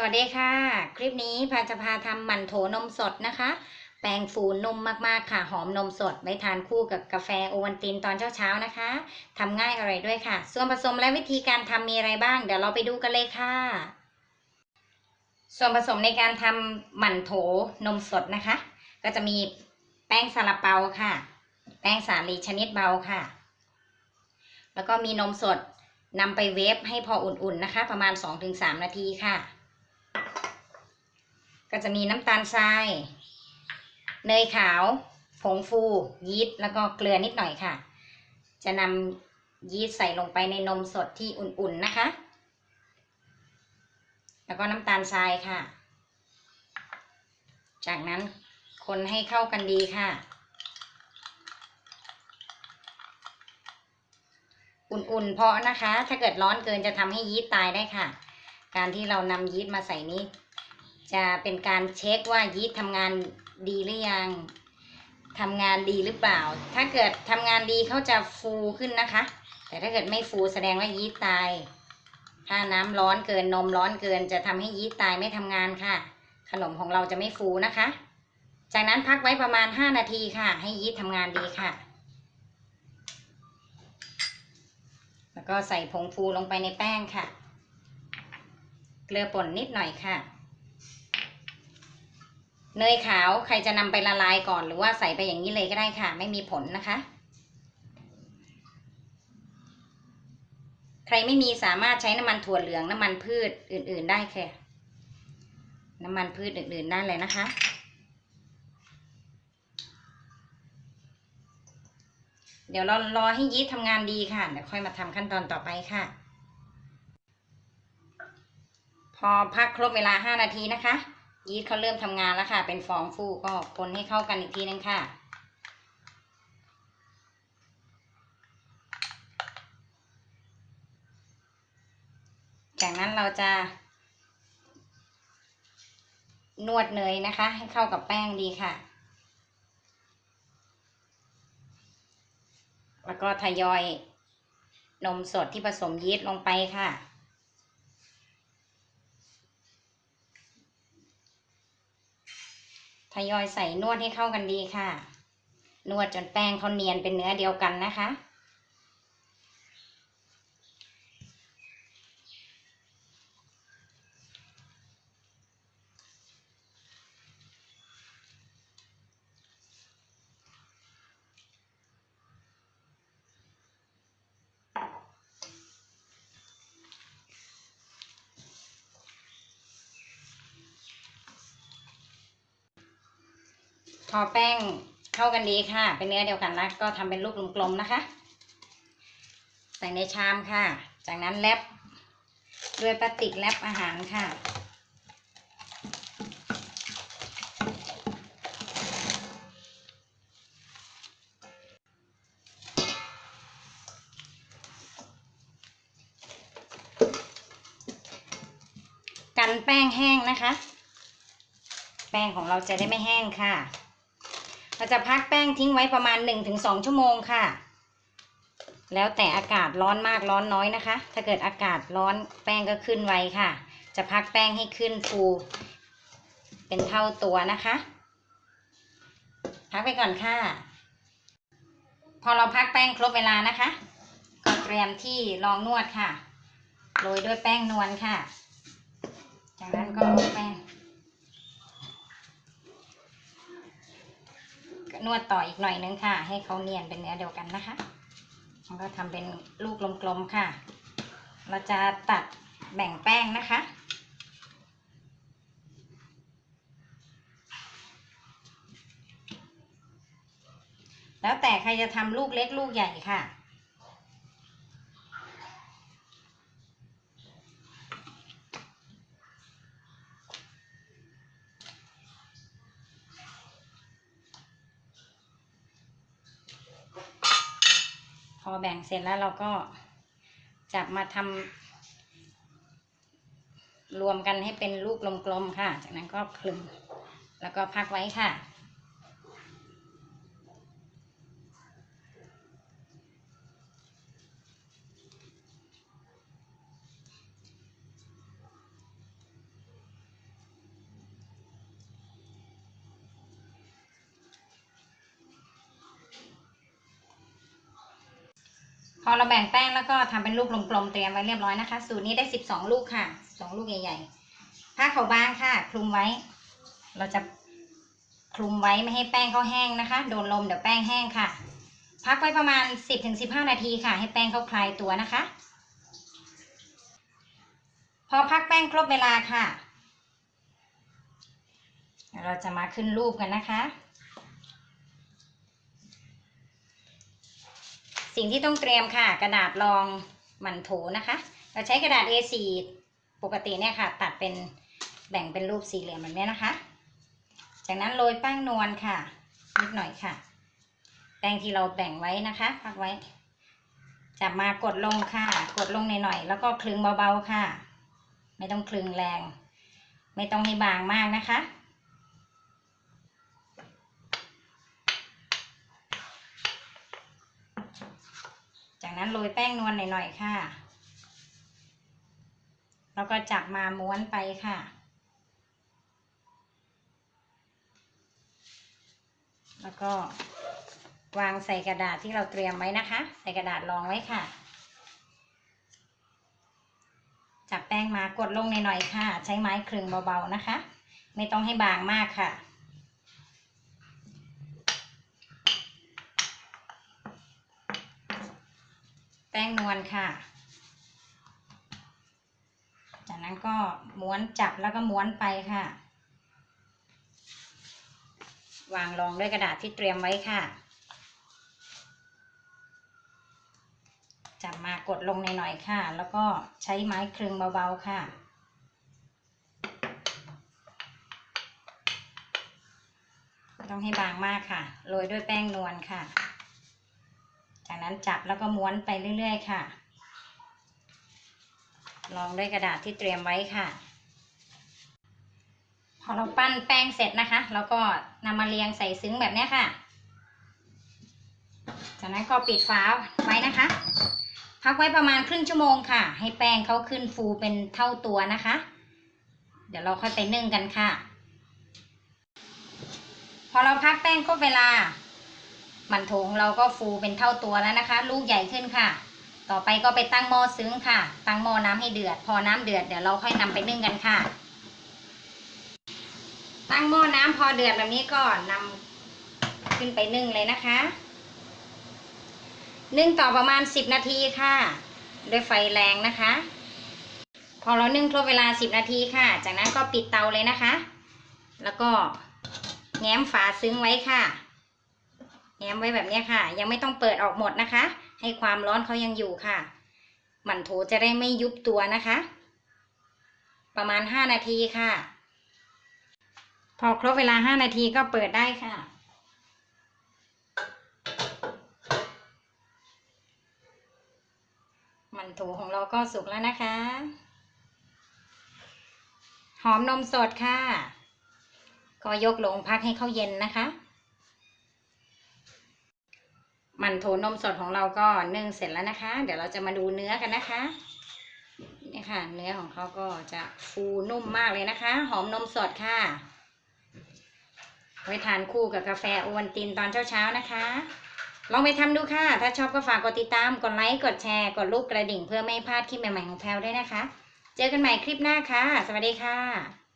สวัสดีค่ะ คลิปนี้พาจะพาทำหมั่นโถนมสดนะคะ แป้งฟูนุ่มมากๆค่ะ หอมนมสดไว้ทานคู่กับกาแฟโอวัลตินตอนเช้าๆนะคะทำง่ายอร่อยด้วยค่ะ ส่วนผสมและวิธีการทำมีอะไรบ้าง เดี๋ยวเราไปดูกันเลยค่ะ ส่วนผสมในการทำหมั่นโถนมสดนะคะ ก็จะมีแป้งซาลาเปาค่ะ แป้งสาลีชนิดเบาค่ะ แล้วก็มีนมสดนำไปเวฟให้พออุ่นๆนะคะ ประมาณ 2-3 นาทีค่ะ ก็จะมีน้ำตาลทราย เนยขาว ผงฟู ยีสต์แล้วก็เกลือนิดหน่อยค่ะ จะนำยีสต์ใส่ลงไปในนมสดที่อุ่นๆนะคะ แล้วก็น้ำตาลทรายค่ะ จากนั้นคนให้เข้ากันดีค่ะ อุ่นๆเพราะนะคะ ถ้าเกิดร้อนเกินจะทำให้ยีสต์ตายได้ค่ะ การที่เรานำยีสต์มาใส่นี้ จะเป็นการเช็คว่ายีสต์ทำงานดีหรือยังทำงานดีหรือเปล่า ถ้าเกิดทำงานดีเขาจะฟูขึ้นนะคะ แต่ถ้าเกิดไม่ฟูแสดงว่ายีสต์ตาย ถ้าน้ำร้อนเกินนมร้อนเกิน จะทำให้ยีสต์ตายไม่ทำงานค่ะ ขนมของเราจะไม่ฟูนะคะ จากนั้นพักไว้ประมาณ 5 นาทีค่ะ ให้ยีสต์ทำงานดีค่ะ แล้วก็ใส่ผงฟูลงไปในแป้งค่ะ เกลือป่นนิดหน่อยค่ะ เนยขาวใครจะนำไปละลายก่อนหรือว่าใส่ไปอย่างนี้เลยก็ได้ค่ะ ไม่มีผลนะคะ ใครไม่มีสามารถใช้น้ำมันถั่วเหลืองน้ำมันพืชอื่น ๆ ได้ค่ะน้ำมันพืชอื่น ๆ ได้เลยนะคะ เดี๋ยวเรารอให้ยีสต์ทำงานดีค่ะเดี๋ยวค่อยมาทำขั้นตอนต่อไปค่ะ พอพักครบเวลา 5 นาทีนะคะ ยีสต์เขาเริ่มทำงานแล้วค่ะ เป็นฟองฟูก็คนให้เข้ากันอีกทีนึงค่ะจากนั้นเราจะ นวดเนยนะคะ ให้เข้ากับแป้งดีค่ะ แล้วก็ทยอยนมสดที่ผสมยีสต์ลงไปค่ะ ยอยใส่นวดให้เข้ากันดีค่ะ นวดจนแป้งเขาเนียนเป็นเนื้อเดียวกันนะคะ พอแป้งเข้ากันดีค่ะ เป็นเนื้อเดียวกันแล้วก็ทำเป็นลูกกลมๆนะคะ ใส่ในชามค่ะ จากนั้นแรปด้วยพลาสติกแรปอาหารค่ะกันแป้งแห้งนะคะ แป้งของเราจะได้ไม่แห้งค่ะ เราจะพักแป้งทิ้งไว้ประมาณ 1-2 ชั่วโมงค่ะ แล้วแต่อากาศร้อนมากร้อนน้อยนะคะ ถ้าเกิดอากาศร้อนแป้งก็ขึ้นไวค่ะ จะพักแป้งให้ขึ้นฟู เป็นเท่าตัวนะคะ พักไปก่อนค่ะ พอเราพักแป้งครบเวลานะคะ ก็เตรียมที่รองนวดค่ะ โรยด้วยแป้งนวลค่ะ จากนั้นก็ นวดต่ออีกหน่อยนึงค่ะ ให้เขาเนียนเป็นเนื้อเดียวกันนะคะแล้วก็ทำเป็นลูกกลมๆค่ะ เราจะตัดแบ่งแป้งนะคะแล้วแต่ใครจะทำลูกเล็กลูกใหญ่ค่ะ อแบ่งเสร็จแล้วเราก็จับมาทำรวมกันให้เป็นลูกกลมๆค่ะ จากนั้นก็คลึงแล้วก็พักไว้ค่ะ อเราแบ่งแป้งแล้วก็ทำเป็นลูกกลมๆเตรียมไว้เรียบร้อยนะคะ สูตรนี้ได้สิบสองลูกค่ะสองลูกใหญ่ๆผ้าขาวบางค่ะ คลุมไว้ เราจะคลุมไว้ไม่ให้แป้งเขาแห้งนะคะ โดนลมเดี๋ยวแป้งแห้งค่ะ พักไว้ประมาณ 10-15 นาทีค่ะ ให้แป้งเขาคลายตัวนะคะ พอพักแป้งครบเวลาค่ะ เราจะมาขึ้นรูปกันนะคะ สิ่งที่ต้องเตรียมค่ะ กระดาษรองหมันโถนะคะ เราใช้กระดาษ A4 ปกติเนี่ยค่ะ ตัดเป็นแบ่งเป็นรูปสี่เหลี่ยมแบบนี้นะคะ จากนั้นโรยแป้งนวลค่ะ นิดหน่อยค่ะ แป้งที่เราแบ่งไว้นะคะพักไว้ จับมากดลงค่ะ กดลงหน่อยๆแล้วก็คลึงเบาๆค่ะ ไม่ต้องคลึงแรง ไม่ต้องให้บางมากนะคะ จากนั้นโรยแป้งนวลหน่อยๆค่ะ แล้วก็จับมาม้วนไปค่ะ แล้วก็วางใส่กระดาษที่เราเตรียมไว้นะคะ ใส่กระดาษรองไว้ค่ะ จับแป้งมากดลงหน่อยๆค่ะ ใช้ไม้คลึงเบาๆนะคะ ไม่ต้องให้บางมากค่ะ แป้งนวลค่ะ จากนั้นก็ม้วนจับแล้วก็ม้วนไปค่ะ วางรองด้วยกระดาษที่เตรียมไว้ค่ะ จับมากดลงในหน่อยค่ะ แล้วก็ใช้ไม้คลึงเบาๆค่ะต้องให้บางมากค่ะ โรยด้วยแป้งนวลค่ะ จากนั้นจับแล้วก็ม้วนไปเรื่อยๆค่ะรองด้วยกระดาษที่เตรียมไว้ค่ะ พอเราปั้นแป้งเสร็จนะคะแล้วก็นำมาเรียงใส่ซึ้งแบบนี้ค่ะ จากนั้นก็ปิดฝาไว้นะคะ พักไว้ประมาณครึ่งชั่วโมงค่ะ ให้แป้งเขาขึ้นฟูเป็นเท่าตัวนะคะ เดี๋ยวเราค่อยไปนึ่งกันค่ะ พอเราพักแป้งครบเวลา มันโถงเราก็ฟูเป็นเท่าตัวแล้วนะคะ ลูกใหญ่ขึ้นค่ะ ต่อไปก็ไปตั้งหม้อซึ้งค่ะ ตั้งหม้อน้ำให้เดือด พอน้ำเดือดเดี๋ยวเราค่อยนำไปนึ่งกันค่ะ ตั้งหม้อน้ำพอเดือดแบบนี้ก็นำขึ้นไปนึ่งเลยนะคะ นึ่งต่อประมาณ 10 นาทีค่ะ ด้วยไฟแรงนะคะ พอเรานึ่งครบเวลา 10 นาทีค่ะ จากนั้นก็ปิดเตาเลยนะคะ แล้วก็แง้มฝาซึ้งไว้ค่ะ แง้มไว้แบบนี้ค่ะ ยังไม่ต้องเปิดออกหมดนะคะ ให้ความร้อนเขายังอยู่ค่ะ หมั่นโถจะได้ไม่ยุบตัวนะคะ ประมาณ 5 นาทีค่ะ พอครบเวลา 5 นาทีก็เปิดได้ค่ะหมันโถของเราก็สุกแล้วนะคะ หอมนมสดค่ะ ก็ยกลงพักให้เข้าเย็นนะคะ มันโถนมสดของเราก็นึ่งเสร็จแล้วนะคะ เดี๋ยวเราจะมาดูเนื้อกันนะคะนี่ค่ะ เนื้อของเขาก็จะฟูนุ่มมากเลยนะคะ หอมนมสดค่ะ ไว้ทานคู่กับกาแฟโอวัลตินตอนเช้าๆนะคะ ลองไปทำดูค่ะ ถ้าชอบก็ฝากกดติดตาม กดไลค์ กดแชร์ กดรูปกระดิ่งเพื่อไม่พลาดคลิปใหม่ๆของแพลวด้วยนะคะ เจอกันใหม่คลิปหน้าค่ะ สวัสดีค่ะ